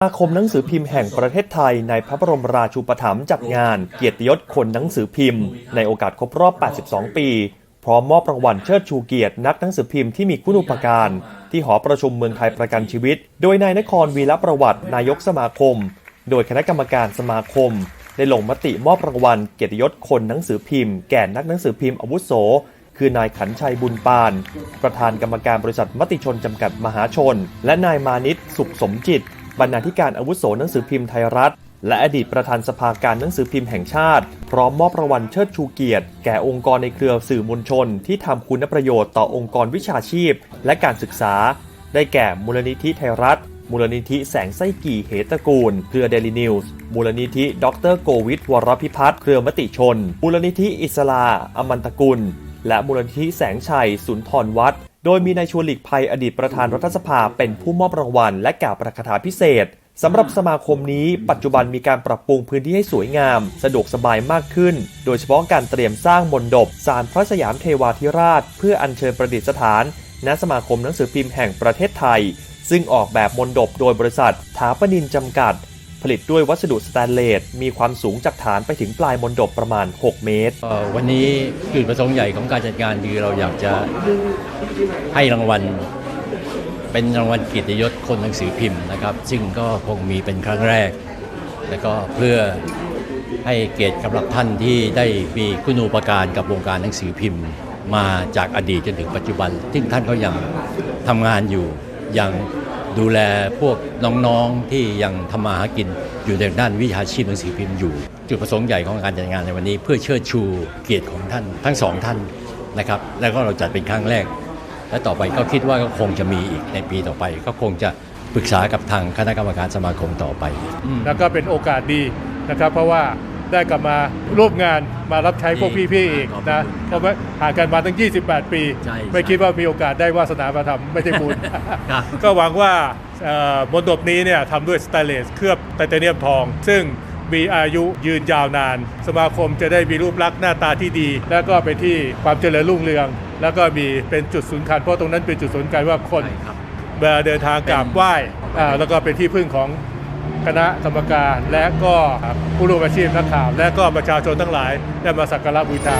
สมาคมหนังสือพิมพ์แห่งประเทศไทยในพระบรมราชูปถัมภ์จัดงานเกียรติยศคนหนังสือพิมพ์ ในโอกาสครบรอบ 82 ปี พร้อมมอบรางวัลเชิดชูเกียรตินักหนังสือพิมพ์ที่มีคุณูปการ ที่หอประชุมเมืองไทยประกันชีวิต โดยนายนครวีรประวัติ นายกสมาคม โดยคณะกรรมการสมาคม ได้ลงมติมอบรางวัลเกียรติยศคนหนังสือพิมพ์แก่นักหนังสือพิมพ์อาวุโส คือนายขันชัยบุญปาน ประธานกรรมการบริษัทมติชนจำกัดมหาชน และนายมานิตสุขสมจิต บรรณาธิการอาวุโสหนังสือพิมพ์ไทยรัฐ และอดีตประธานสภาการหนังสือพิมพ์แห่งชาติ พร้อมมอบรางวัลเชิดชูเกียรติ แก่องค์กรในเครือสื่อมวลชน ที่ทำคุณประโยชน์ต่อองค์กรวิชาชีพ และการศึกษา ได้แก่มูลนิธิไทยรัฐมูลนิธิแสงไส้กี่เหตระกูล เครือเดลินิวส์มูลนิธิดรโกวิทวรพิพัฒน์เครือมติชน มูลนิธิอิสลา อมันตกุล และมูลนิธิแสงชัย สุนทรวัฒน์ โดยมีนายชวนหลีกภัยอดีตประธานรัฐสภาเป็นผู้มอบรางวัล และกล่าวประคาถาพิเศษสำหรับสมาคมนี้ปัจจุบันมีการปรับปรุงพื้นที่ให้สวยงาม สะดวกสบายมากขึ้น โดยเฉพาะการเตรียมสร้างมนดบศาลพระสยามเทวาธิราช เพื่ออัญเชิญประดิษฐานณสมาคมหนังสือพิมพ์แห่งประเทศไทย ซึ่งออกแบบมนดบโดยบริษัทถาปนินจำกัด ผลิตด้วยวัสดุสแตนเลส มีความสูงจากฐานไปถึงปลายมนดบประมาณ 6 เมตร วันนี้จุดประสงค์ใหญ่ของการจัดงานคือเราอยากจะให้รางวัล เป็นรางวัลเกียรติยศคนหนังสือพิมพ์นะครับ ซึ่งก็คงมีเป็นครั้งแรก แล้วก็เพื่อให้เกียรติกับท่านที่ได้มีคุณูปการกับวงการหนังสือพิมพ์ มาจากอดีตจนถึงปัจจุบัน ซึ่งท่านก็ยังทำงานอยู่ยัง ดูแลพวกน้องๆที่ยังทำมาหากินอยู่ในด้านวิชาชีพหนังสือพิมพ์อยู่ จุดประสงค์ใหญ่ของการจัดงานในวันนี้ เพื่อเชิดชูเกียรติของท่านทั้งสองท่านนะครับแล้วก็เราจัดเป็นครั้งแรก และต่อไปก็คิดว่าก็คงจะมีอีกในปีต่อไป ก็คงจะปรึกษากับทางคณะกรรมการสมาคมต่อไป แล้วก็เป็นโอกาสดีนะครับ เพราะว่า ได้กลับมาร่วมงานมารับใช้พวกพี่ๆอีกนะเพราะว่าห่างกันมาตั้ง 28 ปี ใช่ไม่คิดว่ามีโอกาสได้วาสนามาทำไม่ใช่บุญครับ ก็หวังว่าเอ่อมนดบนี้เนี่ยทำด้วยสแตนเลสเคลือบไทเทเนียมทอง ซึ่งมีอายุยืนยาวนาน สมาคมจะได้มีรูปลักษณ์หน้าตาที่ดี แล้วก็เป็นที่ความเจริญรุ่งเรือง แล้วก็มีเป็นจุดศูนย์กลางเพราะตรงนั้นเป็นจุดศูนย์กลางว่าคนใช่ครับ เวลาเดินทางกราบไหว้อ่าแล้วก็เป็นที่พึ่งของ คณะกรรมการและก็ผู้ร่วมอาชีพนักข่าว และก็ประชาชนทั้งหลายได้มาสักการะบูชา